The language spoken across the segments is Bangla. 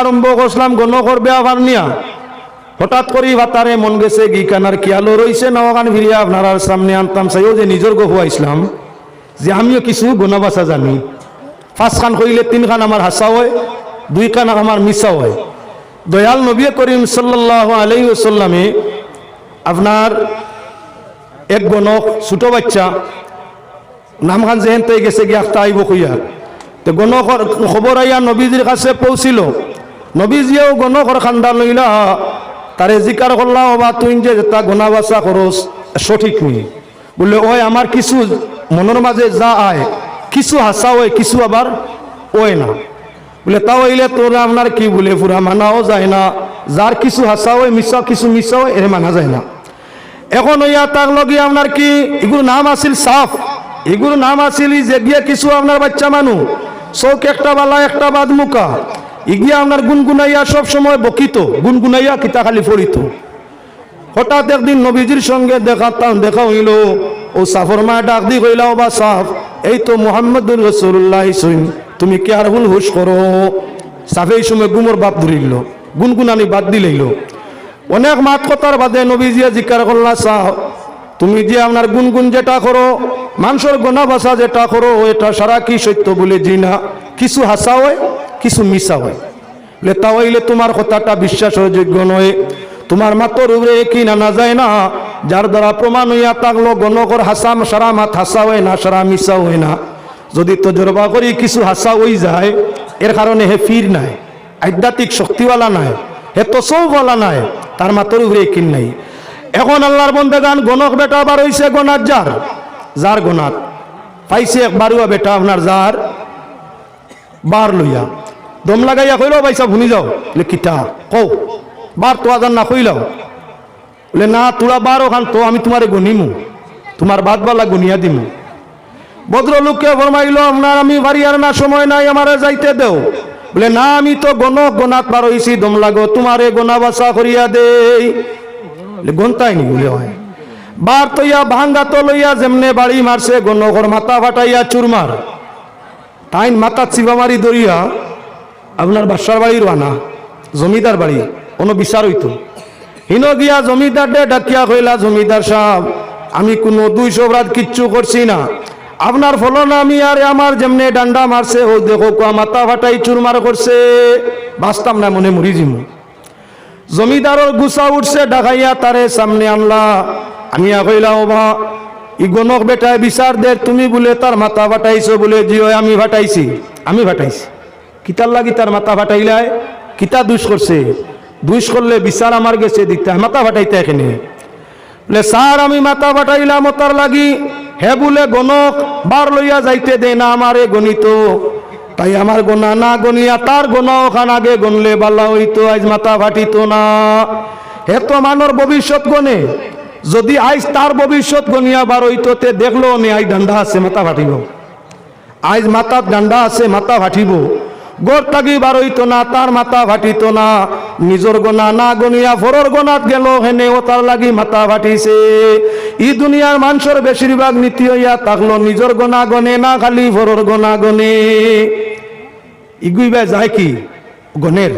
আরম্ভ করছিলাম গণ করবে আবার নিয়া। হঠাৎ করি ভাতারে মন গেছে গিকানার কিয়ালো রইছে নওয়াগান ফিরিয়া আপনার সামনে আনতাম চাইও যে নিজের গহু আইসলাম যে আমিও কিছু গোনা বাসা জানি। পাঁচ খান কইলে তিন খান আমার হাসা হয়, দুই খান আমার মিশা হয়। দয়াল নবী করিম সাল্লাহ আলাই সাল্লামে আপনার এক গণক, ছোট বাচ্চা, নামখান যেহেন তাই গেছে, গিয়ে আখতা আইব কইয়া তো গণকর খবর আইয়া নবীজির কাছে পৌঁছিল। নবীজিয়েও গণকর খান্দা লইলা। তারে জিকার করলা বা তুই যে তা গোনা বাসা খরচ সঠিক নি বললে ওই আমার কিছু মনের মাঝে যা আয় কিছু হাসা হয় কিছু আবার ওয় না। বলে, তাও হইলে তোর আপনার কি বলে পুরা মানাও যায় না। যার কিছু হাসা হয় মিশা কিছু মিশা হয় এর মানা যায় না। এখন ইয়া তার লগে আপনার কি এগুলো নাম আছিল সাফ এগুলো নাম আছিল যে গিয়ে কিছু আপনার বাচ্চা মানু চৌক একটা বালা, একটা বাদ মুকা ইগিয়া আপনার গুনগুনাইয়া সব সময় বকিত, গুনগুনাইয়া কিতা খালি ফরিত হঠাৎ একদিন নবীজির সঙ্গে দেখাতাম দেখা হইল, ও সাফর মা ডাক দি কইলাও বা সাফ, এই তো মোহাম্মদুর রসুল্লাহ তুমি কে আর হুল হুশ করো? সাফে এই সময় গুমর বাপ ধরিল, গুনগুনানি বাদ দিলেইল অনেক মাত কথার বাদে নবীজিয়া জিজ্ঞার করলা সাহ তুমি যে আপনার গুনগুন যেটা করো মানুষের গোনা ভাষা যেটা করো, এটা সারা কি সত্য বলে জি না কিছু হাসা হয়? কিছু মিশা হয়। বলে তা হইলে তোমার কথাটা বিশ্বাসের যোগ্য নয়। তোমার মাতর উপরে কি না যায় না। যার দ্বারা প্রমাণ হইয়া থাকল, গণকর হাসাম সারা মাত হাসা হয় না, সারা মিশা হয় না। যদি তো জরবা করি কিছু হাসা হই যায়, এর কারণে হে ফির নাই, আধ্যাত্মিক শক্তিওয়ালা নাই, হে তো সৌওয়ালা নাই, তার মাতর উপরে কিন নাই। এখন আল্লাহর বন্ধে গান গণক বেটা আবার হইছে গনাত যার। যার গনাত পাইছে এক বারুয়া বেটা আপনার যার? বার লইয়া। দম লাগাইয়া কইল বাইসা ভুনি যাও বলে, কিতা? কও বার তো আজান না কইলাও বলে, না তোরা বার ওখান তো আমি তোমারে গনিমু তোমার বাদ বালা গনিয়া দিমু। ভদ্রলোককে ফরমাইল আপনার আমি বাড়ি আর না, সময় নাই আমারে যাইতে দেও। বলে, না, আমি তো গণক গনাত বার হইছি দম লাগো তোমারে গনা বাসা করিয়া দেই। গন্তাই নি বলে, হয়। বার তৈয়া ভাঙ্গা তো লইয়া যেমনে বাড়ি মারছে গণকর মাথা ফাটাইয়া চুরমার তাইন মাথা চিবা মারি দরিয়া আপনার বাসার বাড়ির আনা জমিদার বাড়ি, কোনো বিচার হইতো। হিনো গিয়া জমিদার ডে ডাকিয়া কইলা, জমিদার সাহেব, আমি কোনো দুইশো রাত কিচ্ছু করছি না। আপনার ফলন আমি আর আমার যেমনে ডান্ডা মারছে, ও দেখো কুয়া মাথা ফাটাই চুরমার করছে। বাঁচতাম না, মনে মরি জিমু। জমিদারর গুছা উঠছে, ডাকাইয়া তারে সামনে আনলা। আমি কইলা, ও ভা ই গণক বেটায় বিচার দে তুমি বলে তার মাথা ফাটাইছো বলে, জিও, আমি ফাটাইছি আমি ফাটাইছি। কিতার লাগি তার মাথা ফাটাইলাই কিতা দুষ করছে? দুষ করলে বিচার আমার গেছে দিতে মাথা ফাটাইতে এখানে। বলে, স্যার, আমি মাথা ফাটাইলাম তার লাগি। হে বলে, গণক, বার লইয়া যাইতে দে না আমারে গণিত। তাই আমার গোনা না গনিয়া তার গোনা ওখান আগে গনলে বাল্লা হইতো, আজ মাথা ফাটিত না। হে তো মানর ভবিষ্যৎ গনে যদি আজ তার ভবিষ্যৎ গনিয়া বার হইতো, তে দেখল নে, আজ ডান্ডা আছে, মাথা ফাটিব। আজ মাথার ডান্ডা আছে, মাথা ফাটিব। গোর তাগি বার হইতো না তার মাথা ফাটিত না। নিজর গোনা না গনিয়া ফরর গোনাত গেল, হেনে ও তার লাগি মাথা ভাটিছে। ই দুনিয়ার মানুষের বেশিরভাগ নীতি হইয়া থাকল নিজর গোনা গনে না, খালি ফরর গোনা গনে। ইগুইবা যায় কি? গনের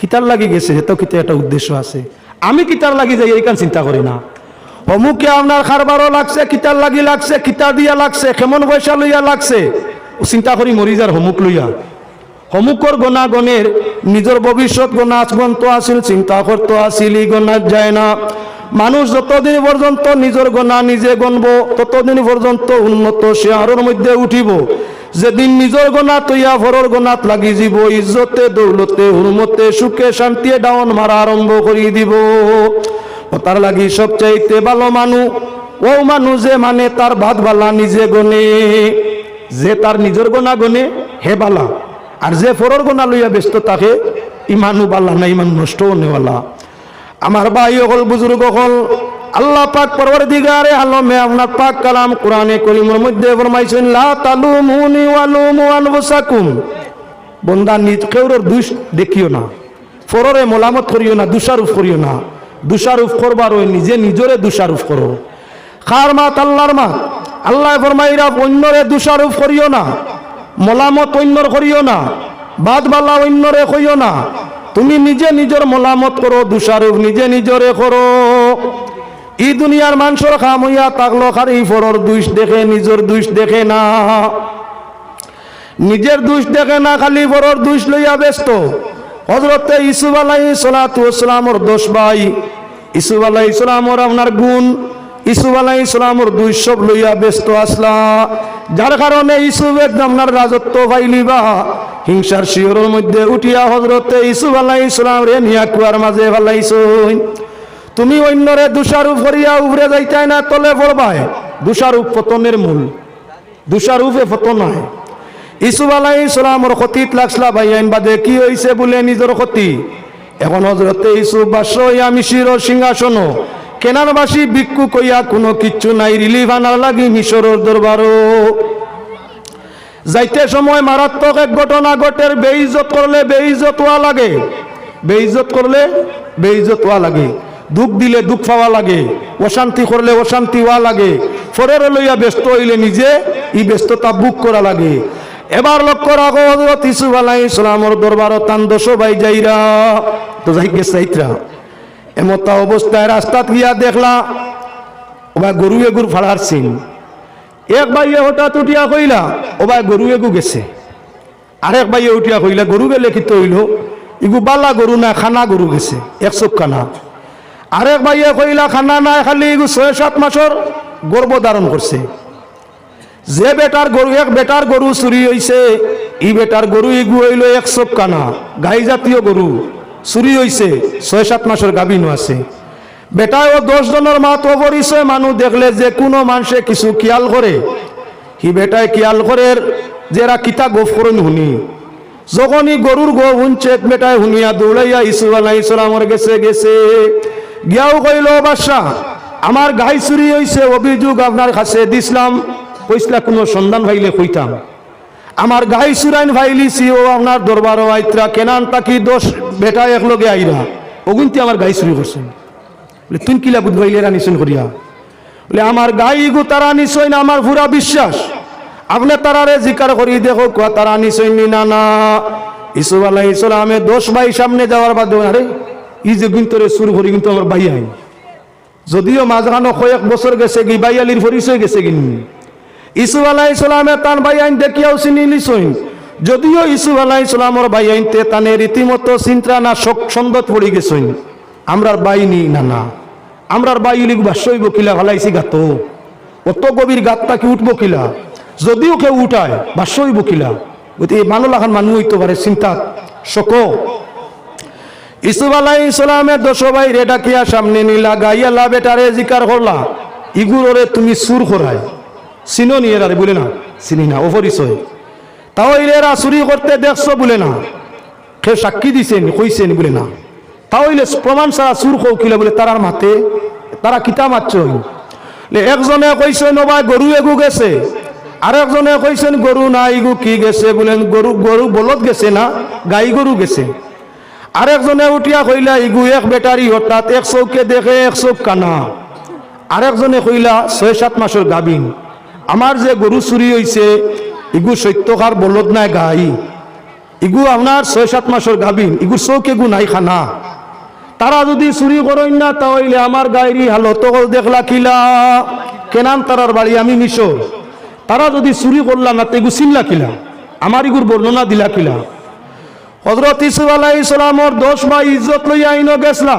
কিতার লাগি গেছে, হেতো কিতা একটা উদ্দেশ্য আছে। আমি কিতার লাগি যাই এইখান চিন্তা করি না। অমুকে আপনার খারবারও লাগছে কিতার লাগি লাগছে, কিতা দিয়া লাগছে, কেমন পয়সা লইয়া লাগছে। চিন্তা করি মরি যার হমুক লইয়া। হমুকর গনা গনের নিজের ভবিষ্যৎ গনা আজগন্ত আসিল চিন্তা করতো আসিল ই যায় না। মানুষ যতদিন পর্যন্ত নিজের গনা নিজে গণব, ততদিন পর্যন্ত উন্নত সে আরোর মধ্যে উঠিব। যেদিন নিজের গনা তৈয়া ভরর গনাত লাগি যাব, ইজ্জতে, দৌলতে, হুরমতে, সুখে, শান্তিয়ে ডাউন মারা আরম্ভ করি দিব। তার লাগি সবচাইতে ভালো মানু, ও মানু যে মানে তার ভাত বালা নিজে গনে যে তার নিজের গোনা গনে হে বালা। আর যে ফরর গোনা লইয়া ব্যস্ত তাকে ইমানু বালা না, ইমান নষ্ট নেওয়ালা। আমার ভাই হল বুজুর্গ হল আল্লাহ পাক পরবর দিগারে আলমে আপনার পাক কালাম কোরআনে করিমের মধ্যে ফরমাইছেন, লা তালুমুনি ওয়ালুমু আনফুসাকুম। বন্দা নিজ কেউরের দুষ দেখিও না। ফররে মোলামত করিও না দুষারুফ করিও না। দুষারুফ করবার ওই নিজে নিজরে দুষারুফ করো। খার মাত আল্লাহর মাত। আল্লাহ ফরমাইরা অন্যরে দুষারুফ করিও না। মোলামত অন্যর করিও না বাদ বালা অন্যরে কইও না। তুমি নিজে নিজের মলামত করো, দুষারূপ নিজে নিজরে করো। ই দুনিয়ার মানুষের খাম হইয়া তাকলো খারি ফরর দুষ দেখে, নিজের দুষ দেখে না। নিজের দুষ দেখে না, খালি ফরর দুষ লইয়া ব্যস্ত। হজরতে ইসুফ আলাই সালাতু ইসলামর দোষ ভাই। ইসুফ আলাই ইসলামর আপনার গুণ। ইসুফ আলাই ইসলামর দুই সব লইয়া ব্যস্ত আসলা। যার কারণে ইসুফ একদম আপনার রাজত্ব পাইলিবা হিংসার শিওরের মধ্যে উঠিয়া হজরতে ইসুফ আলাই ইসলাম রে নিয়া কুয়ার মাঝে ফেলাইছই। তুমি অন্যরে দুষারূপ করিয়া উবরে যাইতাই না, তলে পড়বায়। দুষারূপ পতনের মূল। দুষারূপে পতন হয়। ইসুফ আলাই ইসলামর ক্ষতিত লাগসলা ভাই, আইন বাদে কি হয়েছে বলে নিজের ক্ষতি? এখন হজরতে ইসুফ বাস হইয়া মিশির সিংহাসন কেনারবাসী ভিক্ষু কইয়া কোনো কিচ্ছু নাই রিলিফ আনার লাগি মিশরের দরবারও। যাইতে সময় মারাত্মক এক ঘটনা ঘটের বেইজত করলে বেইজত হওয়া লাগে। বেইজত করলে বেইজত হওয়া লাগে। দুঃখ দিলে দুঃখ পাওয়া লাগে। অশান্তি করলে অশান্তি হওয়া লাগে। ফরের লইয়া ব্যস্ত হইলে নিজে ই ব্যস্ততা বুক করা লাগে। এবার লক্ষ্য রাখো হজরত ইসুফ আলাই ইসলামর দরবার তান দশ ভাই যাইরা। তো যাই গেছে এমতা অবস্থায় রাস্তাত গিয়া দেখলা ওবা গরু এগুর ফাড়ার সিন। এক বাইয়ে হঠাৎ উঠিয়া কইলা ওবা গরু এগু গেছে। আরেক বাইয়ে উঠিয়া কইলা, গরু গেলে কি হইল ইগু বালা গরু না, খানা গরু গেছে একশো খানা। আরেক বাইয়ে কইলা, খানা নাই, খালি ইগু ছয় সাত মাসের গর্ভ ধারণ করছে। যে বেটার গরু, এক বেটার গরু চুরি হইছে, ই বেটার গরু ইগু হইল একশো কানা গাই জাতীয় গরু। চুরি হইছে ছয় সাত মাসের গাভিনও আছে। বেটায় ও দশ জনের মাতো পরিচয় মানুষ দেখলে যে কোনো মানুষে কিছু খেয়াল করে। হি বেটায় খেয়াল করে যেরা কিতা গোফ করুন শুনি। যখনই গরুর গো শুনছে বেটায় শুনিয়া দৌড়াইয়া ইসু আলাই ইসলামর গেছে গেছে। গিয়াও কইল বাদশাহ, আমার গাই চুরি হইছে, অভিযোগ আপনার কাছে দিছিলাম কইসলা কোনো সন্ধান ভাইলে কইতাম। আমার গাই চুরাইন ভাইলিছি ও আপনার দরবার আইত্রা, কেনান তাকি দোষ, বেটা একলগে আইরা। অগুনতি আমার গাই চুরি করছেন। বলে তুই কিলা বুধবাইলে রানিসন করিয়া? বলে, আমার গাই গু, তারা না আমার পুরা বিশ্বাস। আপনি তারারে জিকার করি দেখো, কোয়া তারা নিশ্চয় নি না না। ইসুফ আলাহ ইসলামে দোষ ভাই সামনে যাওয়ার বাদে আরে ই যে গুন্তরে সুর করি কিন্তু আমার ভাই আইন। যদিও মাঝখানো কয়েক বছর গেছে কি, ভাই আলির পরিচয় গেছে কিনি ইসু আলাহ ইসলামে তান ভাই আইন দেখিয়াও চিনি লিছইন যদিও ইসু আলাহ ইসলামর ভাই আইনতে তানে রীতিমতো চিন্তা না শোক সন্দত পড়ি গেছইন আমরার বাইনি না না আমরার বাই ইলিগ বাসই বকিলা ভালাইছি গাত। অত গভীর গাতটা কি উঠবো কিলা যদিও কেউ উঠায় বাসই বকিলা। গতিকে মানুষ লাখান মানুষ হইতে পারে চিন্তাত শোক। ইসুফ আলাই ইসলামের দশ ভাই রে ডাকিয়া সামনে নিলা, গাইয়া লা বেটারে জিকার করলা। ইগুরে তুমি সুর করায়। চিনো নি এরা বলে না চিনি না ও পরিচয় তাও এরা চুরি করতে দেখছ বলে না সে সাক্ষী দিছেন, কইছেন বলে না। তাও ইলে প্রমাণ ছাড়া চুর কৌকিলে বলে, তারার মাতে তারা কিতা মারছ একজনে কইছে নবাই গরু এগু গেছে। আরেকজনে কইছেন, গরু না ইগু কি গেছে? বলেন, গরু গরু বলদ গেছে না, গাই গরু গেছে। আরেকজনে উঠিয়া কইলা, ইগু, এক বেটারি, হঠাৎ এক চৌকে দেখে এক চৌক কানা আরেকজনে কইলা, ছয়, সাত মাসের গাবিন আমার যে গরু চুরি হইছে, ইগু সত্যকার বলদ নাই গাই। ইগু আপনার ছয়, সাত মাসের গাবিন ইগু চৌক এগু নাই খানা। তারা যদি চুরি করেন না, তাহলে আমার গায়েরই হালত দেখলা কিলা। কেনান তারার বাড়ি আমি মিশর। তারা যদি চুরি করলা না তেগু চিনলা কিলা? আমার ইগুর বর্ণনা দিলা কিলা? হজরত ইসুফ আলাই ইসলামর দোষ বা ইজ্জত লইয়া আইন গেছলা।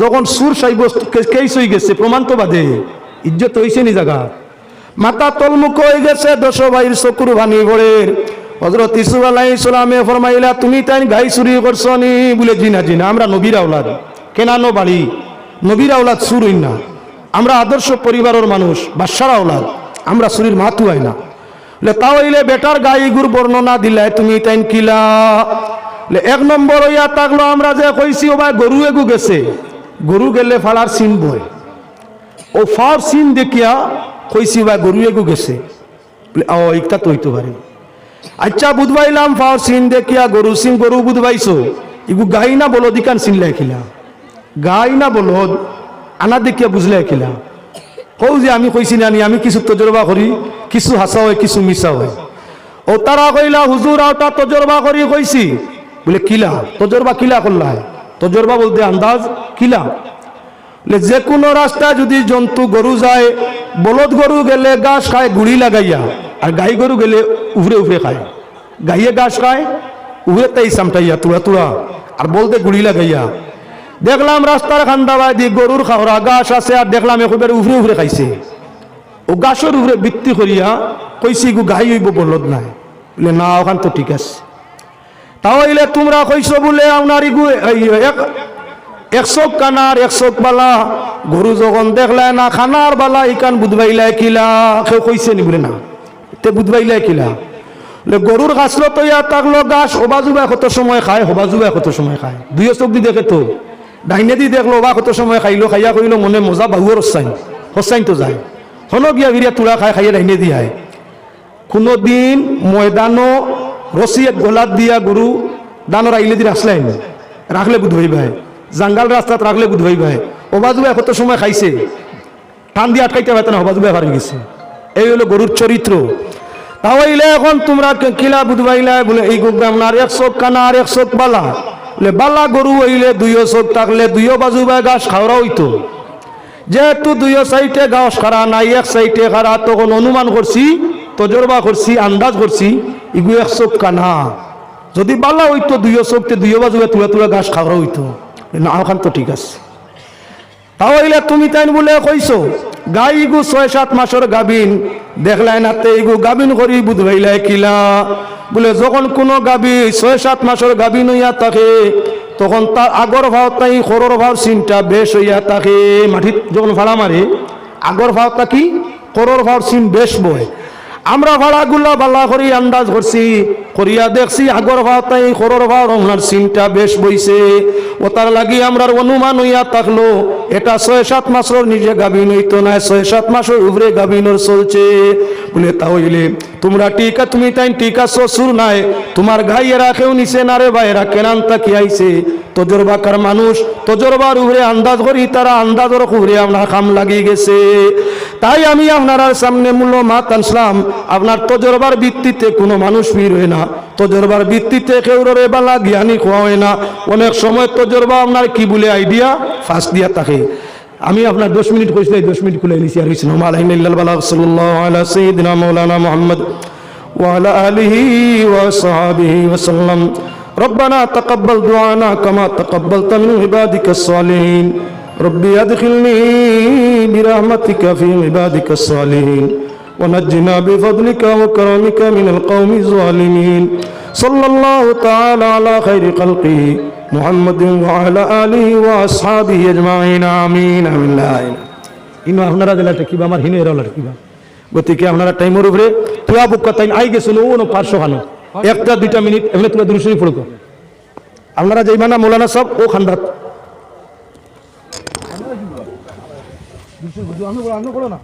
যখন সুর সাব্যস্ত কেস হয়ে গেছে, প্রমাণ তো বাদে। ইজ্জত হয়েছে নি জায়গা মাথা তলমুখ হয়ে গেছে দশ ভাইয়ের চকুর ভানি পড়ে হজরত ইসুফ আলাই ইসলামে ফরমাইলা, তুমি তাই গাই চুরি করছ নি বলে, জিনা জিনা, আমরা নবীর আওলাদ। কেনানো বাড়ি নবীর আওলাদ হইন না। আমরা আদর্শ পরিবারের মানুষ বাসার আওলাদ। আমরা চুরির মাতু হয় না। তাও হইলে বেটার গাই গুর বর্ণনা দিলাই, তুমি তাই কিলা? এক নম্বর হইয়া থাকল আমরা যে কইছি ও ভাই গরু এগু গেছে। গরু গেলে ফালার সিন বয়। ও ফার সিন দেখিয়া কইছি বা গরু এগু গেছে। বলে ও ইকটা তো হইতে পারে। আচ্ছা বুধবাইলাম ফার সিন দেখিয়া গরু সিং গরু বুধবাইছো। ইগু গাই না বলো, দিকান সিন লেখিলা। গাই না বলদ আনা দেখিয়া বুঝলে খিলা কৌ যে আমি কইছি নানি, আমি কিছু তজরবা করি, কিছু হাসা হয়, কিছু মিশা হয়। ও তারা কইলা, হুজুর আওটা তজরবা করি কইছি। বলে, কিলা? তজরবা কিলা করলা তজরবা বলতে, আন্দাজ, কিলা? বলে, যে কোনো রাস্তায় যদি জন্তু গরু যায় বলদ গরু গেলে গাছ খায়, গুড়ি লাগাইয়া। আর গাই গরু গেলে উফরে উফরে খায়। গাইয়ে গাছ খায়, উফরে তাই সামটাইয়া তুড়া তুড়া আর বলতে গুড়ি লাগাইয়া। দেখলাম রাস্তার খান্দাবাই দি গরুর খাওয়া গাছ আছে, আর দেখলাম একেবারে উফরে উফরে খাইছে। ও গাছের উপরে ভিত্তি করিয়া কইছি, গু, গাই হইব বলদ নাই। বলে, না, ওখান তো ঠিক আছে। তাহলে তোমরা কইছো বলে আপনার একশো কানার একশো বালা। গরু যখন দেখলে না, খানার বালা, ইকান বুধবাইলাই কিলা। কেউ কইছে নি বলে না? তে বুধবাইলাই কিলা? গরুর গাছলো তো ইয়া থাকল গাছ হবাজুবা কত সময় খায় হবাজুবা কত সময় খায়। দুই চোখ দি দেখে তো। ডাইনে দি দেখল, বা কত সময় খাইলো, খাইয়া কইলো, মনে মজা বাহুর হসাইন হসাইন তো যায়। হনো গিয়া বিরিয়া তুলা খায়, খাইয়া ডাইনে দিয়ায় কোনো দিন ময়দানো রসি এক গোলাত দিয়া গরু দানোর আইলে দি রাখলেন রাখলে বুধ হইবাই জাঙ্গাল রাস্তাত রাখলে বুধ হইবাই অবাজুবা কত সময় খাইছে? টান দিয়ে আটকাইতে পারতো না অবাজুবা হারিয়ে গেছে। এই হলো গরুর চরিত্র তাহলে এখন তোমরা কিলা বুধবাইলা বলে, এই গোগ্রাম আর এক চোখ কানা আর এক চোখ বালা। বলে বালা গরু হইলে দুইও চোখ থাকলে দুইও বাজুবা গাছ খাওয়া হইতো যেহেতু দুইও সাইডে গাছ খারা নাই, এক সাইডে খারা তখন অনুমান করছি তজরবা করছি আন্দাজ করছি ইগু এক চোখ কানা। যদি বালা হইতো দুইও চোখতে দুইও বাজুবে তুলা তুলা গাছ খাওয়া হইতো না ওখান তো ঠিক আছে। তাহলে তুমি তাই বলে কইছো, গাই ইগু ছয় সাত মাসের গাবিন দেখলাই না তে ইগু গাবিন করি বুধবাইলাই কিলা। বলে, যখন কোনো গাবি ছয় সাত মাসের গাবিন হইয়া থাকে, তখন তার আগর ভাও তাই খরর ভাও চিনটা বেশ হইয়া থাকে। মাটিত যখন ভাড়া মারে, আগর ভাওটা কি? খরর ভাও চিন বেশ বয়। আমরা ভাড়াগুলা বালা করি, আন্দাজ করছি। করিয়া দেখছি আগর ভাও তাই খরর ভাও রমনার সিনটা বেশ বইছে। ও তার লাগি আমরার অনুমান হইয়া থাকল, এটা ছয় সাত মাসের নিজে গাভিন হইতো না ছয় সাত মাসের উপরে গাভিনর চলছে। বলে তাহলে তোমরা টিকা তুমি তাই টিকা শ্বশুর নাই। তোমার গাইয়েরা কেউ নিছে না রে ভাইয়েরা কেনান তাকি আইছে? তজরবাকার মানুষ তজরবার উপরে আন্দাজ করি, তারা আন্দাজের উপরে আমরা কাম লাগিয়ে গেছে। তাই আমি আপনার সামনে মূল্য মাত আনসলাম আপনার তজরবার ভিত্তিতে কোনো মানুষ ভিড় হয় না তজরবার ভিত্তিতে কেউ রে বালা জ্ঞানী খোয়া হয় না অনেক সময় তজরবা আপনার কি বলে আইডিয়া ফার্স্ট দিয়া থাকে আমি আপনার দশ মিনিট কইছিলাম দশ মিনিট খুলে নিছি আর হয়েছিল মালাইন ইল্লাল বালাগ সাল্লাল্লাহু আলা সাইয়্যিদিনা মাওলানা মুহাম্মদ وعلى آله وصحبه وسلم ربنا تقبل دعانا كما تقبلت من عبادك الصالحين ربي أدخلني برحمتك في عبادك الصالحين ونجنا بفضلك وكرمك من القوم الظالمين صلى الله تعالى على خير خلقه محمد وعلى آله وأصحابه أجمعين آمين آمين لا إله ইনো আপনারা দিলা কিবা আমার হিনো এরা কিবা গতিকে আপনারা টাইমের উপরে তুয়া বুক তাই আই গেছিল ও পাঁচশো খানো একটা দুইটা মিনিট এমনি তুয়া দুরুশরী পড়ুক আপনারা যেই মানা মৌলানা সব ও খান্দাত দুশো রান্না করো না।